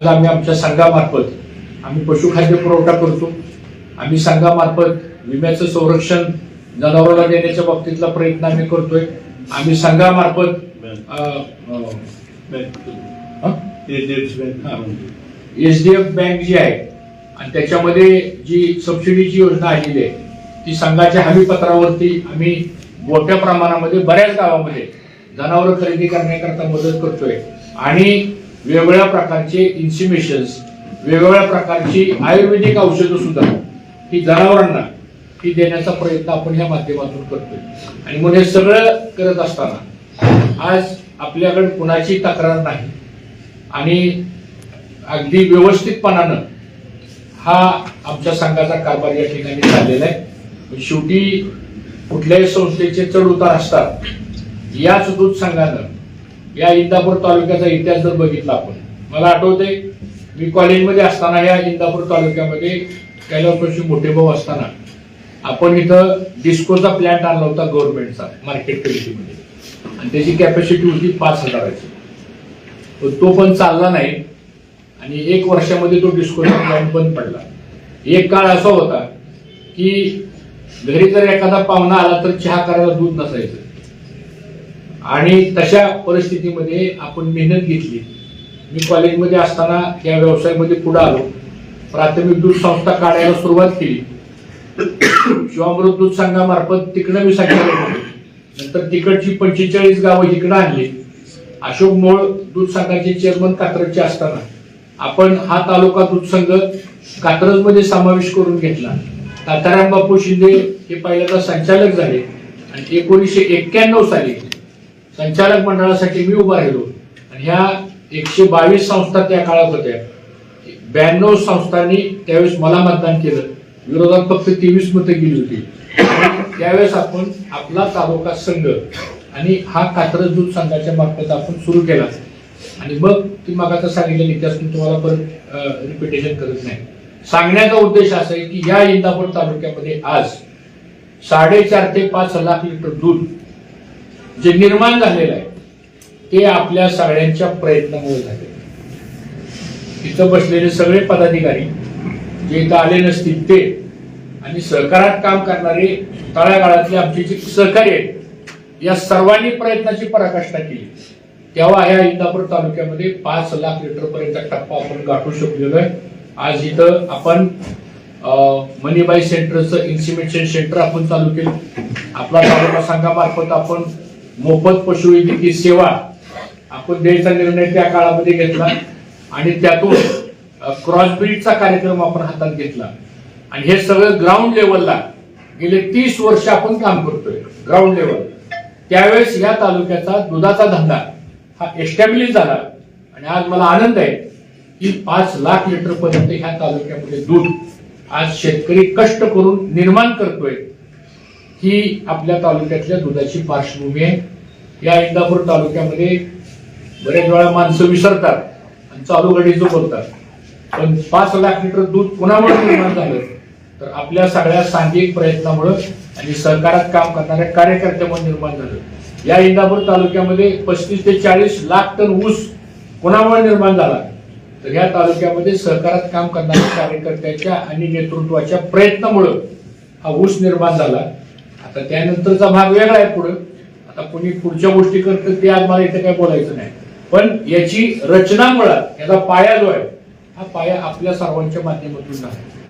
आज आम्ही आमच्या संघामार्फत आम्ही पशुखाद्य पुरवठा करतो. आम्ही संघामार्फत विम्याचं संरक्षण जनावरांना देण्याच्या बाबतीतला प्रयत्न आम्ही करतोय. आम्ही संघामार्फत हं? एच डी एफ बँक जी आहे आणि त्याच्यामध्ये जी सबसिडीची योजना आलेली आहे ती संघाच्या हमीपत्रावरती आम्ही मोठ्या प्रमाणामध्ये बऱ्याच गावामध्ये जनावर खरेदी करण्याकरता मदत करतोय. आणि वेगवेगळ्या प्रकारचे इन्सिमेशन्स वेगवेगळ्या प्रकारची आयुर्वेदिक औषधं सुद्धा ही जनावरांना ही देण्याचा प्रयत्न आपण ह्या माध्यमातून करतोय. आणि म्हणून हे सगळं करत असताना आज आपल्याकडे कुणाची तक्रार नाही. आणि अगदी व्यवस्थितपणानं हा आमच्या संघाचा कारभार या ठिकाणी चाललेला आहे. शेवटी कुठल्याही संस्थेचे चढ उतार असतात याच दूध संघानं या इंदापूर तालुक्याचा इतिहास जर बघितला आपण मला आठवते मी कॉलेजमध्ये असताना या इंदापूर तालुक्यामध्ये कैलासपाशी मोठे भाऊ असताना आपण इथं डिस्कोचा प्लॅन्ट आणला होता गव्हर्नमेंटचा मार्केट कमिटीमध्ये आणि त्याची कॅपॅसिटी होती पाच हजाराची. पण तो पण चालला नाही आणि एक वर्षामध्ये तो डिस्कोचा प्लॅन बंद पडला. एक काळ असा होता की घरी जर एखादा पाहुणा आला तर चहा करायला दूध नसायचं. आणि तशा परिस्थितीमध्ये आपण मेहनत घेतली. मी कॉलेजमध्ये असताना या व्यवसायामध्ये पुढे आलो. प्राथमिक दूध संस्था काढायला सुरुवात केली. शिवामृत दूध संघामार्फत तिकडं मी सांगितलं नंतर तिकडची पंचेचाळीस गावं इकडं आणली. अशोक मोळ दूध संघाचे चेअरमन कात्रजचे असताना आपण हा तालुका दूध संघ कात्रजमध्ये समावेश करून घेतला. ताताराम बापू शिंदे हे पहिल्यांदा संचालक झाले आणि एकोणीसशे एक्क्याण्णव साली संचालक मंडळासाठी मी उभा राहिलो. आणि ह्या एकशे बावीस संस्था त्या काळात होत्या. ब्याण्णव संस्थांनी त्यावेळेस मला मतदान केलं. विरोधात फक्त तेवीस मतं गेली होती. त्यावेळेस आपण आपला तालुका संघ आणि हा कात्रज दूध संघाच्या मार्फत आपण सुरू केला. आणि मग ती मग आता सांगितलेली इतिहास मी तुम्हाला परत रिपिटेशन करत नाही. सांगण्याचा उद्देश असा आहे की या इंदापूर तालुक्यामध्ये आज साडेचार ते पाच लाख लिटर दूध जे निर्माण झालेलं आहे ते आपल्या सगळ्यांच्या प्रयत्नामुळे झाले. इथं बसलेले सगळे पदाधिकारी जे इथं आले नसतील ते आणि सहकारात काम करणारे तळागाळातले आमचे जे सहकारी आहेत या सर्वांनी प्रयत्नाची पराकाष्ठा केली. तेव्हा ह्या इंदापूर तालुक्यामध्ये पाच लाख लिटर पर्यंतचा टप्पा आपण गाठू शकलेलो आहे. आज इथं आपण मनीबाई सेंटरचं इन्सिमेशन सेंटर आपण चालू केलं. आपला तालुका संघामार्फत आपण मोफत पशुवैद्यकीय सेवा आपण द्यायचा निर्णय त्या काळामध्ये घेतला आणि त्यातून क्रॉसब्रीडचा कार्यक्रम आपण हातात घेतला. आणि हे सगळं ग्राउंड लेवलला गेले तीस वर्ष आपण काम करतोय ग्राउंड लेवल त्यावेळेस या तालुक्याचा दुधाचा धंदा हा एस्टॅब्लिश झाला आणि आज मला आनंद आहे की पाच लाख लिटर पर्यंत ह्या तालुक्यामध्ये दूध आज शेतकरी कष्ट करून निर्माण करतोय. ही आपल्या तालुक्यातल्या दुधाची पार्श्वभूमी आहे. या इंदापूर तालुक्यामध्ये बरेच वेळा माणसं विसरतात आणि चालू घडीचं बोलतात. पण पाच लाख लिटर दूध कोणामुळे निर्माण झालं? तर आपल्या सगळ्या सांघिक प्रयत्नामुळं आणि सहकारात काम करणाऱ्या कार्यकर्त्यामुळे निर्माण झालं. या इंदापूर तालुक्यामध्ये पस्तीस ते चाळीस लाख टन ऊस कोणामुळे निर्माण झाला? तर या तालुक्यामध्ये सहकारात काम करणाऱ्या कार्यकर्त्याच्या आणि नेतृत्वाच्या प्रयत्नामुळं हा ऊस निर्माण झाला. आता त्यानंतरचा भाग वेगळा आहे पुढं. आता कोणी पुढच्या गोष्टी करतं ते आज मला इथे काय बोलायचं नाही. पण याची रचना मुळात याचा पाया जो आहे हा पाया आपल्या सर्वांच्या माध्यमातून आहे